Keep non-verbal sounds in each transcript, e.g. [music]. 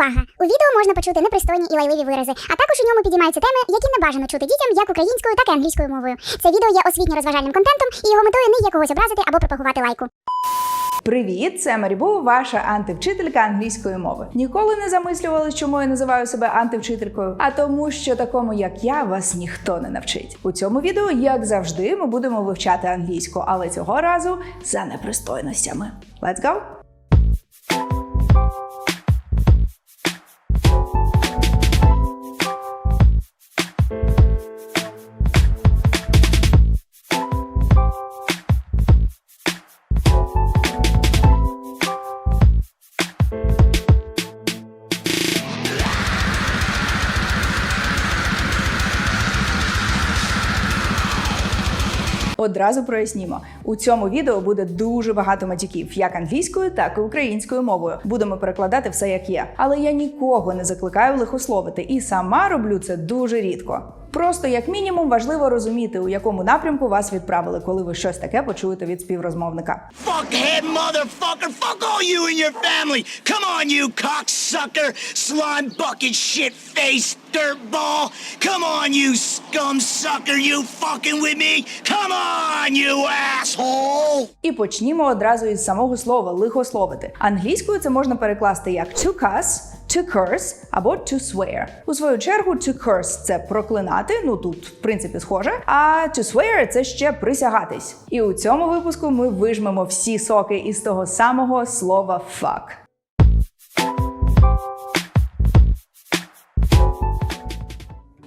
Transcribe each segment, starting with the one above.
Увага! У відео можна почути непристойні і лайливі вирази, а також у ньому підіймаються теми, які не бажано чути дітям як українською, так і англійською мовою. Це відео є освітньо-розважальним контентом, і його метою не є когось образити або пропагувати лайку. Привіт, це Марібу, ваша антивчителька англійської мови. Ніколи не замислювали, чому я називаю себе антивчителькою, а тому, що такому, як я, вас ніхто не навчить. У цьому відео, як завжди, ми будемо вивчати англійську, але цього разу за непристойностями. Let's go! Одразу прояснімо. У цьому відео буде дуже багато матюків, як англійською, так і українською мовою. Будемо перекладати все як є. Але я нікого не закликаю лихословити і сама роблю це дуже рідко. Просто як мінімум важливо розуміти, у якому напрямку вас відправили, коли ви щось таке почуєте від співрозмовника. Fuckhead motherfucker! Fuck all you and your family! Come on, you cocksucker! Slime bucket shit face dirtball! Come on, you scum sucker! You fucking with me? Come on, you asshole! І почнімо одразу із самого слова лихословити. Англійською це можна перекласти як to cuss, to curse або to swear. У свою чергу to curse – це проклинати, ну тут в принципі схоже. А to swear – це ще присягатись. І у цьому випуску ми вижмемо всі соки із того самого слова fuck.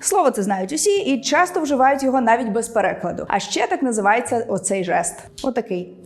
Слово це знають усі і часто вживають його навіть без перекладу. А ще так називається оцей жест. Отакий.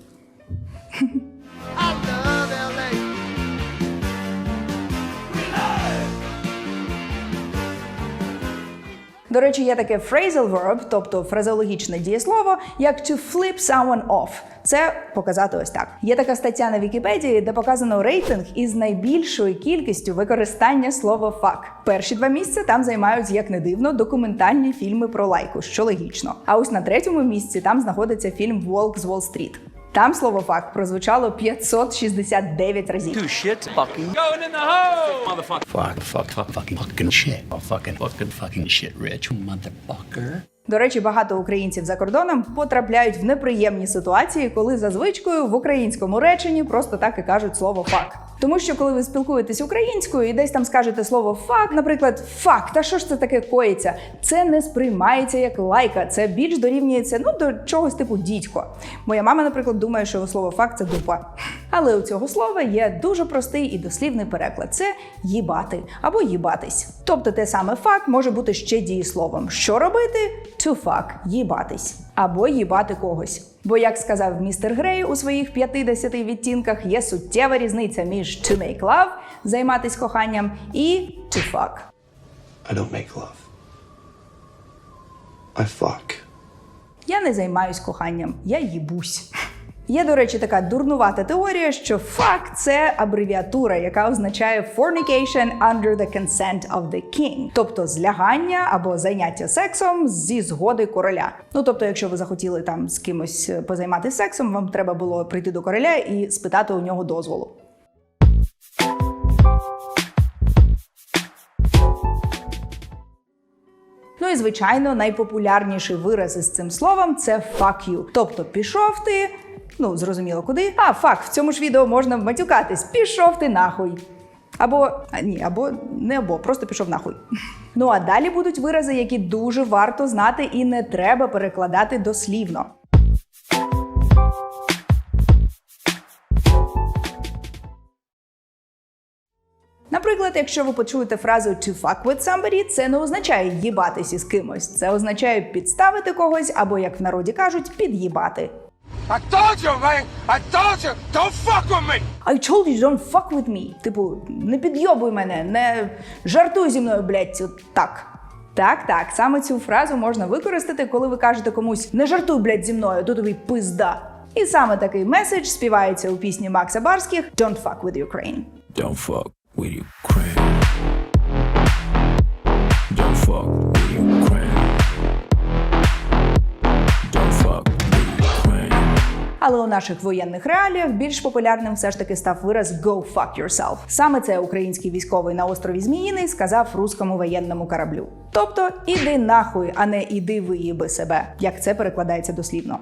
До речі, є таке phrasal verb, тобто фразеологічне дієслово, як to flip someone off. Це показати ось так. Є така стаття на Вікіпедії, де показано рейтинг із найбільшою кількістю використання слова fuck. Перші два місця там займають, як не дивно, документальні фільми про лайку, що логічно. А ось на третьому місці там знаходиться фільм Волк з Уолл-стріт. Там слово факт прозвучало 569 разів. shit. Fucking going in the hole, motherfucker. Fuck, fuck, fuck, fucking, fucking shit. Oh, fucking, fucking, fucking shit, Rich, motherfucker. До речі, багато українців за кордоном потрапляють в неприємні ситуації, коли за звичкою в українському реченні просто так і кажуть слово фак. Тому що коли ви спілкуєтесь українською і десь там скажете слово фак, наприклад, фак, та що ж це таке коїться? Це не сприймається як лайка, це більш дорівнюється ну до чогось типу дідько. Моя мама, наприклад, думає, що слово фак це дупа. Але у цього слова є дуже простий і дослівний переклад: це їбати або їбатись. Тобто те саме фак може бути ще дієсловом. Що робити? To fuck – їбатись або їбати когось. Бо, як сказав містер Грей у своїх 50 відтінках, є суттєва різниця між to make love – займатись коханням і to fuck. I don't make love. I fuck. Я не займаюсь коханням, я їбусь. Є, до речі, така дурнувата теорія, що фак це абревіатура, яка означає fornication under the consent of the king, тобто злягання або зайняття сексом зі згоди короля. Ну тобто, якщо ви захотіли там з кимось позайматися сексом, вам треба було прийти до короля і спитати у нього дозволу. Ну і звичайно, найпопулярніший вираз із цим словом це fuck you. Тобто пішов ти, ну зрозуміло куди. А фак, в цьому ж відео можна матюкатись. Пішов ти нахуй. Або а, ні, або не або, просто пішов нахуй. Ну а далі будуть вирази, які дуже варто знати і не треба перекладати дослівно. Наприклад, якщо ви почуєте фразу to fuck with somebody, це не означає їбатись із кимось. Це означає підставити когось або, як в народі кажуть, під'їбати. I told you, man. I told you, don't fuck with me. I told you don't fuck with me. Типу, не підйобуй мене, не жартуй зі мною, блядь, от так. Так, так, саме цю фразу можна використати, коли ви кажете комусь не жартуй, блядь, зі мною, то тобі пизда. І саме такий меседж співається у пісні Макса Барських Don't fuck with Ukraine. Don't fuck with Ukraine. Але у наших воєнних реаліях більш популярним все ж таки став вираз «go fuck yourself». Саме це український військовий на острові Зміїний сказав руському воєнному кораблю. Тобто іди нахуй, а не іди виїби себе, як це перекладається дослівно.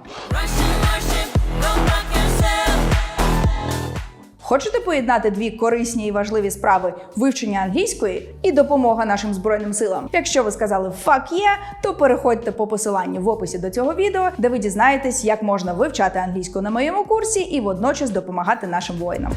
Хочете поєднати дві корисні і важливі справи вивчення англійської і допомога нашим збройним силам? Якщо ви сказали «fuck yeah», то переходьте по посиланню в описі до цього відео, де ви дізнаєтесь, як можна вивчати англійську на моєму курсі і водночас допомагати нашим воїнам.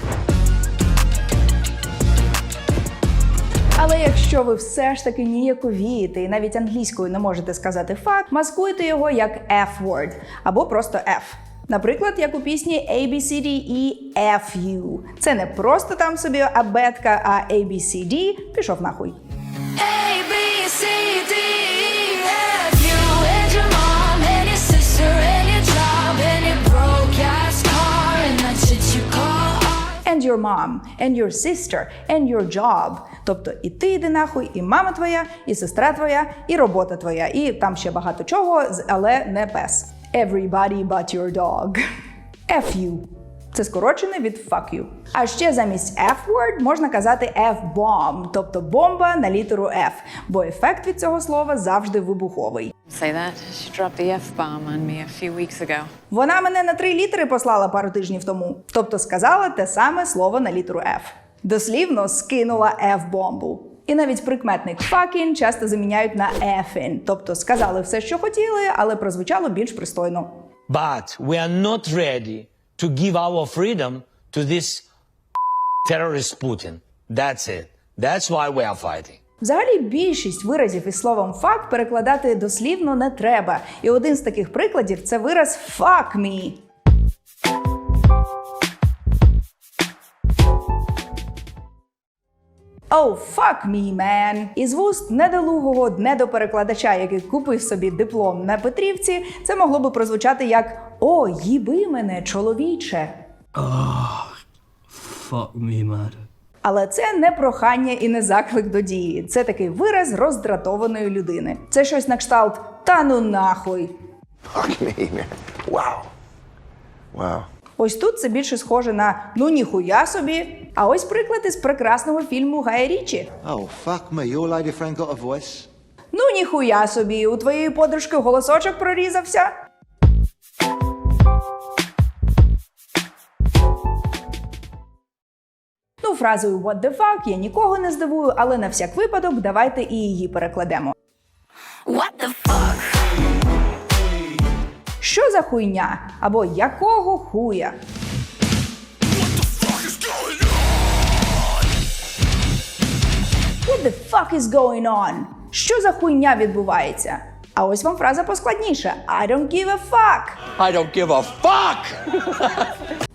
Але якщо ви все ж таки ніяковієте і навіть англійською не можете сказати fuck, маскуйте його як F-word або просто F. Наприклад, як у пісні A, B, C, D, E, F, U. Це не просто там собі абетка, а A, B, C, D пішов нахуй. A, B, C, D, E, F, you and your mom and your sister and your job and your broke ass car and that shit you call art. And your mom, and your sister, and your job. Тобто і ти йди нахуй, і мама твоя, і сестра твоя, і робота твоя, і там ще багато чого, але не пес. Everybody but your dog. [laughs] FU. Це скорочене від fuck you. А ще замість F-word можна казати F-bomb, тобто бомба на літеру F, бо ефект від цього слова завжди вибуховий. Say that. She dropped the F bomb on me a few weeks ago. Вона мене на три літери послала пару тижнів тому, тобто сказала те саме слово на літеру F. Дослівно скинула F-бомбу. І навіть прикметник fucking часто заміняють на effing, тобто сказали все, що хотіли, але прозвучало більш пристойно. But we are not ready to give our freedom to this terrorist Putin. That's it. That's why we are fighting. Взагалі, більшість виразів із словом fuck перекладати дослівно не треба. І один з таких прикладів це вираз fuck me. Oh, fuck me, man! Із вуст недолугого недоперекладача, який купив собі диплом на Петрівці, це могло би прозвучати як О, їби мене, чоловіче. Fuck me, man. Але це не прохання і не заклик до дії. Це такий вираз роздратованої людини. Це щось на кшталт та ну нахуй. Fuck me, man. Wow. Wow. Ось тут це більше схоже на ну ніхуя собі. А ось приклад із прекрасного фільму Гая Річі. Oh, fuck me. Your lady friend got a voice? Ну ніхуя собі, у твоєї подружки голосочок прорізався. Ну, фразою what the fuck я нікого не здивую, але на всяк випадок давайте і її перекладемо. За хуйня? Або якого хуя? What the fuck is going on? Що за хуйня відбувається? А ось вам фраза поскладніша. I don't give a fuck. I don't give a fuck!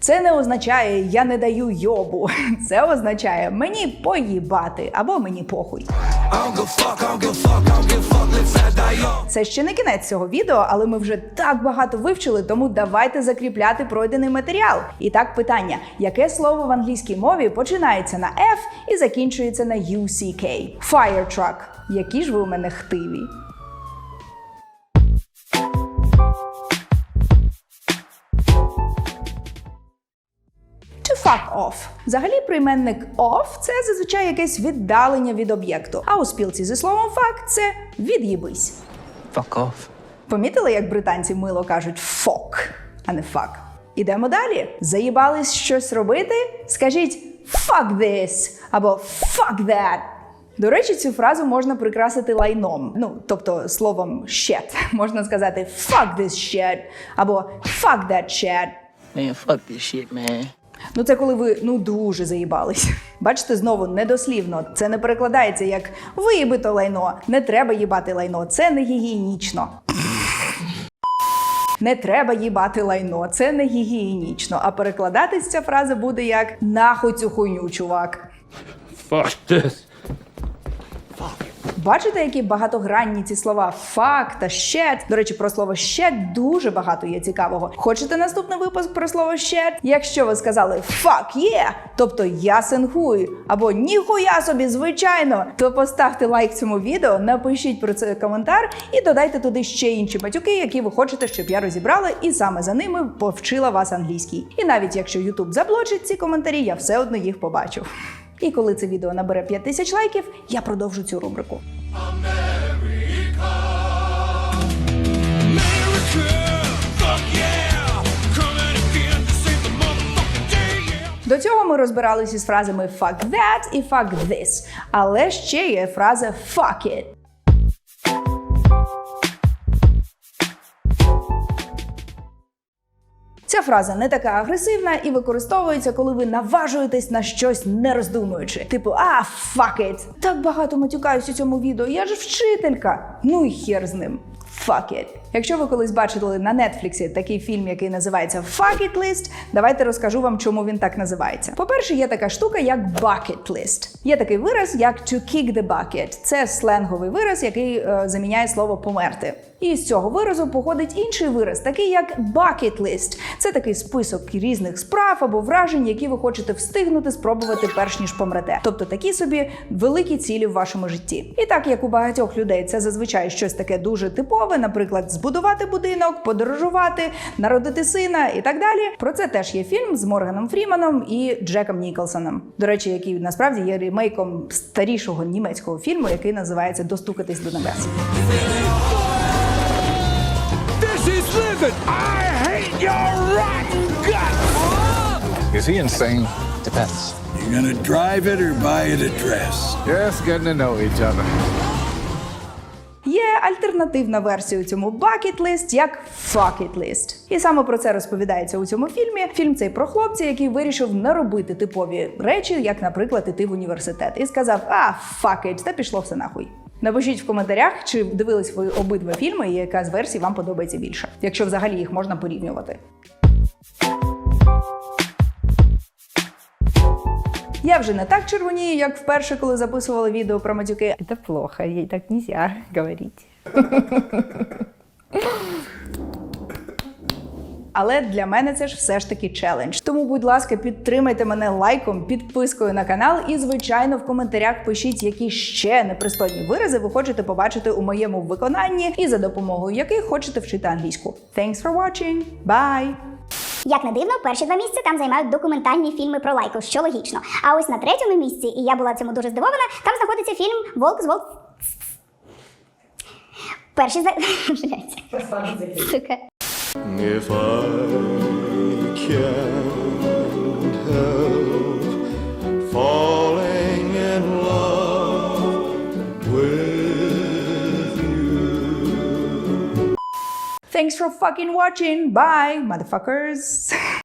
Це не означає я не даю йобу. Це означає мені поїбати або мені похуй. Це ще не кінець цього відео, але ми вже так багато вивчили, тому давайте закріпляти пройдений матеріал. І так, питання: яке слово в англійській мові починається на F і закінчується на UCK? Fire truck. Які ж ви у мене хтиві? Fuck off. Взагалі, прийменник off – це зазвичай якесь віддалення від об'єкту. А у спілці зі словом fuck – це від'їбись. Fuck off. Помітили, як британці мило кажуть fuck, а не fuck? Ідемо далі. Заїбались щось робити? Скажіть fuck this або fuck that. До речі, цю фразу можна прикрасити лайном. Ну, тобто словом shit. [laughs] Можна сказати fuck this shit або fuck that shit. Man, fuck this shit, man. Ну, це коли ви ну дуже заїбались. Бачите, знову недослівно. Це не перекладається як виїбито лайно. Не треба їбати лайно. Це не гігієнічно. Не треба їбати лайно, це не гігієнічно. А перекладатись ця фраза буде як нахуй цю хуйню, чувак. Fuck this. Бачите, які багатогранні ці слова fuck та shit? До речі, про слово shit дуже багато є цікавого. Хочете наступний випуск про слово shit? Якщо ви сказали fuck yeah, тобто я сингую, або ніхуя собі, звичайно, то поставте лайк цьому відео, напишіть про це коментар і додайте туди ще інші батюки, які ви хочете, щоб я розібрала, і саме за ними повчила вас англійській. І навіть якщо YouTube заблочить ці коментарі, я все одно їх побачу. І коли це відео набере 5 тисяч лайків, я продовжу цю рубрику. До цього ми розбиралися з фразами fuck that і fuck this. Але ще є фраза fuck it. Фраза не така агресивна і використовується, коли ви наважуєтесь на щось не роздумуючи. Типу, а fuck it. Так багато матюкаюсь у цьому відео. Я ж вчителька. Ну і хер з ним. Fuck it. Якщо ви колись бачили на Нетфліксі такий фільм, який називається Fuck It List, давайте розкажу вам, чому він так називається. По-перше, є така штука, як bucket list. Є такий вираз, як to kick the bucket. Це сленговий вираз, який е, заміняє слово померти. І з цього виразу походить інший вираз, такий як bucket list. Це такий список різних справ або вражень, які ви хочете встигнути спробувати перш ніж помрете. Тобто такі собі великі цілі в вашому житті. І так як у багатьох людей це зазвичай щось таке дуже типове, наприклад, збудувати будинок, подорожувати, народити сина і так далі. Про це теж є фільм з Морганом Фріманом і Джеком Ніколсоном. До речі, який насправді є ремейком старішого німецького фільму, який називається Достукатись до небес. This is living. I hate your rotten guts. Is he insane? Depends. You gonna drive it or buy it a dress? Just getting to know each other. Альтернативна версія у цьому list як list. І саме про це розповідається у цьому фільмі. Фільм цей про хлопця, який вирішив не робити типові речі, як, наприклад, іти в університет, і сказав: а fuck it, та пішло все нахуй. Напишіть в коментарях, чи дивились ви обидва фільми, і яка з версій вам подобається більше, якщо взагалі їх можна порівнювати. Я вже не так червонію, як вперше, коли записувала відео про матюки. Это плохо, ей так нельзя говорить. Але для мене це ж все ж таки челендж. Тому, будь ласка, підтримайте мене лайком, підпискою на канал і, звичайно, в коментарях пишіть, які ще непристойні вирази ви хочете побачити у моєму виконанні, і за допомогою яких хочете вчити англійську. Thanks for watching! Bye! Як не дивно, перші два місця там займають документальні фільми про лайку, що логічно. А ось на третьому місці, і я була цьому дуже здивована, там знаходиться фільм Волк з Волк. Перші за. Блядь. Сука. If I can't help falling in love with you. Thanks for fucking watching! Bye, motherfuckers! [laughs]